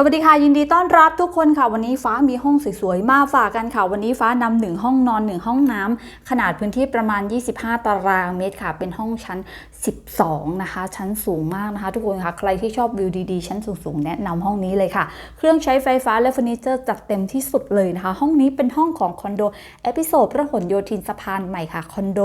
สวัสดีค่ะ ยินดีต้อนรับทุกคนค่ะ วันนี้ฟ้ามีห้องสวยๆ มาฝากกันค่ะ วันนี้ฟ้านำหนึ่งห้องนอนหนึ่งห้องน้ำขนาดพื้นที่ประมาณ 25 ตารางเมตรค่ะ เป็นห้องชั้น 12 นะคะ ชั้นสูงมากนะคะ ทุกคนค่ะ ใครที่ชอบวิวดีๆ ชั้นสูงๆ แนะนำห้องนี้เลยค่ะ เครื่องใช้ไฟฟ้าและเฟอร์นิเจอร์จัดเต็มที่สุดเลยนะคะ ห้องนี้เป็นห้องของคอนโดเอพิโซดพระหลโยธินสะพานใหม่ค่ะ คอนโด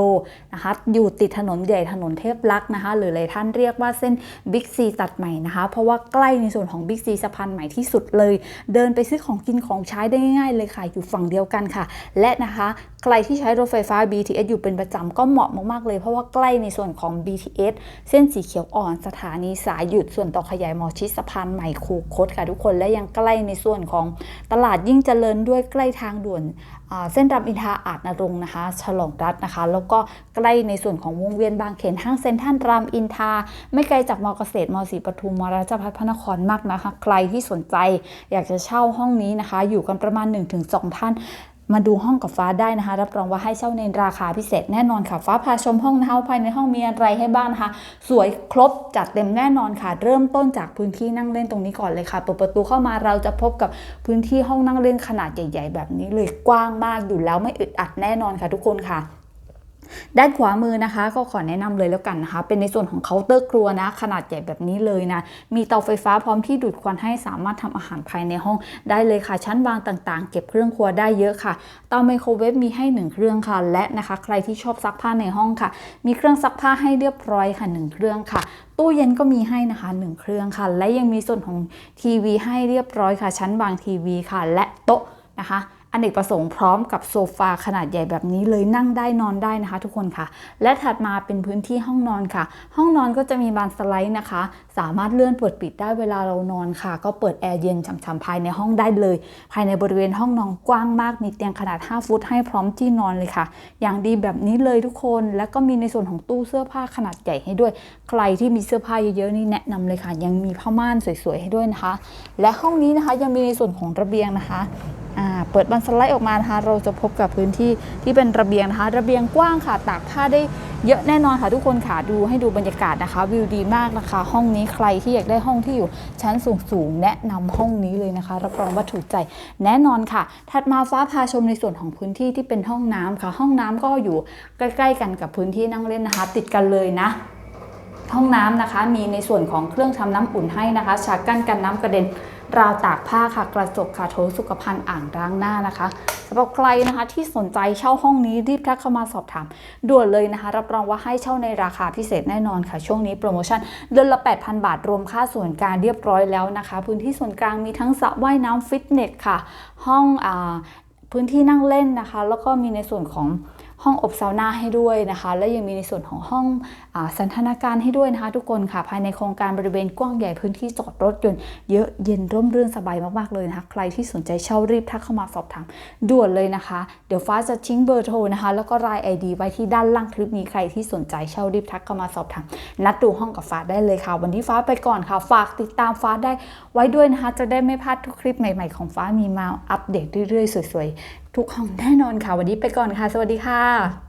นะคะ อยู่ติดถนนใหญ่ถนนเทพลักษณ์นะคะ หรือหลายท่านเรียกว่าเส้นบิ๊กซีตัดใหม่นะคะ เพราะว่าใกล้ในส่วนของบิ๊กซีสะพานใหม่ที่สุดเลย เดินไปซื้อของกินของใช้ได้ง่ายๆเลยค่ะ อยู่ฝั่งเดียวกันค่ะ และนะคะใครที่ใช้รถไฟฟ้า BTS อยู่เป็นประจำก็เหมาะมากๆเลย เพราะว่าใกล้ในส่วนของ BTS เส้นสีเขียวอ่อนสถานีสายหยุดส่วนต่อขยายหมอชิดสะพานใหม่คูคตค่ะทุกคนและยังใกล้ในส่วนของตลาดยิ่งเจริญด้วยใกล้ทางด่วน เส้นรามอินทราอาจนรงนะคะ ฉลองรัฐนะคะ แล้วก็ใกล้ในส่วนของวงเวียนบางเขนห้างเซ็นทรัลรามอินทราไม่ไกลจากมอเกษตรมอสีปทุมมราชพัฒพระนครมากนะคะ ใครที่สนใจอยากจะเช่าห้องนี้นะคะ อยู่กันประมาณ 1-2 ท่าน มาดูห้องกับฟ้าได้นะคะ รับรองว่าให้เช่าในราคาพิเศษแน่นอนค่ะ ฟ้าพาชมห้องนะคะภายในห้องมีอะไรให้บ้างนะคะ สวยครบจัดเต็มแน่นอนค่ะ เริ่มต้นจากพื้นที่นั่งเล่นตรงนี้ก่อนเลยค่ะเปิดประตูเข้ามาเราจะพบกับพื้นที่ห้องนั่งเล่นขนาดใหญ่ ๆ แบบนี้เลยกว้างมากอยู่แล้วไม่อึดอัดแน่นอนค่ะ ทุกคนค่ะ ด้านขวามือนะคะ ก็ขอแนะนำเลยแล้วกันนะคะ เป็นในส่วนของเคาน์เตอร์ครัวนะ ขนาดใหญ่แบบนี้เลยนะ มีเตาไฟฟ้าพร้อมที่ดูดควันให้สามารถทำอาหารภายในห้องได้เลยค่ะ ชั้นวางต่างๆ เก็บเครื่องครัวได้เยอะค่ะ เตาไมโครเวฟมีให้หนึ่งเครื่องค่ะ และนะคะ ใครที่ชอบซักผ้าในห้องค่ะ มีเครื่องซักผ้าให้เรียบร้อยค่ะหนึ่งเครื่องค่ะตู้เย็นก็มีให้นะคะหนึ่งเครื่องค่ะ และยังมีส่วนของทีวีให้เรียบร้อยค่ะ ชั้นวางทีวีค่ะ และโต๊ะนะคะ อเนกประสงค์พร้อมกับโซฟาขนาดใหญ่แบบนี้เลยนั่งได้นอนได้นะคะ ทุกคนค่ะ และถัดมาเป็นพื้นที่ห้องนอนค่ะ ห้องนอนก็จะมีบานสไลด์นะคะ สามารถเลื่อนเปิดปิดได้เวลาเรานอนค่ะ ก็เปิดแอร์เย็นฉ่ำๆภายในห้องได้เลย ภายในบริเวณห้องนอนกว้างมากมีเตียงขนาด 5 ฟุตให้พร้อมที่นอนเลยค่ะ อย่างดีแบบนี้เลยทุกคน แล้วก็มีในส่วนของตู้เสื้อผ้าขนาดใหญ่ให้ด้วย ใครที่มีเสื้อผ้าเยอะๆนี่แนะนำเลยค่ะ ยังมีผ้าม่านสวยๆให้ด้วยนะคะ และห้องนี้นะคะยังมีในส่วนของระเบียงนะคะ เปิดบันสไลด์ออกมานะคะ เราจะพบกับพื้นที่ที่เป็นระเบียงนะคะ ระเบียงกว้างค่ะ ตากผ้าได้เยอะแน่นอนค่ะทุกคนค่ะ ดูให้ดูบรรยากาศนะคะ วิวดีมากนะคะ ห้องนี้ใครที่อยากได้ห้องที่อยู่ชั้นสูงๆแนะนำห้องนี้เลยนะคะ รับรองว่าถูกใจแน่นอนค่ะ ถัดมาฟ้าพาชมในส่วนของพื้นที่ที่เป็นห้องน้ำค่ะ ห้องน้ำก็อยู่ใกล้ ๆ กันกับพื้นที่นั่งเล่นนะคะ ติดกันเลยนะ ห้องน้ำนะคะ มีในส่วนของเครื่องทำน้ำอุ่นให้นะคะฉากกั้นกันน้ำกระเด็นราวตากผ้าค่ะกระจกค่ะโถสุขภัณฑ์อ่างล้างหน้านะคะสำหรับใครนะคะที่สนใจเช่าห้องนี้รีบทักเข้ามาสอบถาม ด่วนเลยนะคะ รับรองว่าให้เช่าในราคาพิเศษแน่นอนค่ะ ช่วงนี้โปรโมชั่นเดือนละ 8,000 บาท รวมค่าส่วนกลางเรียบร้อยแล้วนะคะ พื้นที่ส่วนกลางมีทั้งสระว่ายน้ำฟิตเนสค่ะ ห้องอพื้นที่นั่งเล่นนะคะ แล้วก็มีในส่วนของ ห้องอบซาวน่าให้ด้วยนะคะ และยังมีในส่วนของห้องอสันทนาการให้ด้วยนะคะ ทุกคนค่ะ ภายในโครงการบริเวณกว้างใหญ่พื้นที่จอดรถยนต์เยอะเย็นร่มรื่นสบายมากๆเลยนะคะ ใครที่สนใจเช่ารีบทักเข้ามาสอบถามด่วนเลยนะคะ เดี๋ยวฟ้าจะทิ้งเบอร์โทรนะคะ แล้วก็ราย ID ไว้ที่ด้านล่างคลิปนี้ใครที่สนใจเช่ารีบทักเข้ามาสอบถามนัดดูห้องกับฟ้าได้เลยค่ะ วันนี้ฟ้าไปก่อนค่ะ ฝากติดตามฟ้าได้ไว้ด้วยนะคะ จะได้ไม่พลาดทุกคลิปใหม่ ๆ ของฟ้ามีมาอัปเดตเรื่อยๆสวยๆ ทุกห้องแน่นอนค่ะ วันนี้ไปก่อนค่ะ สวัสดีค่ะ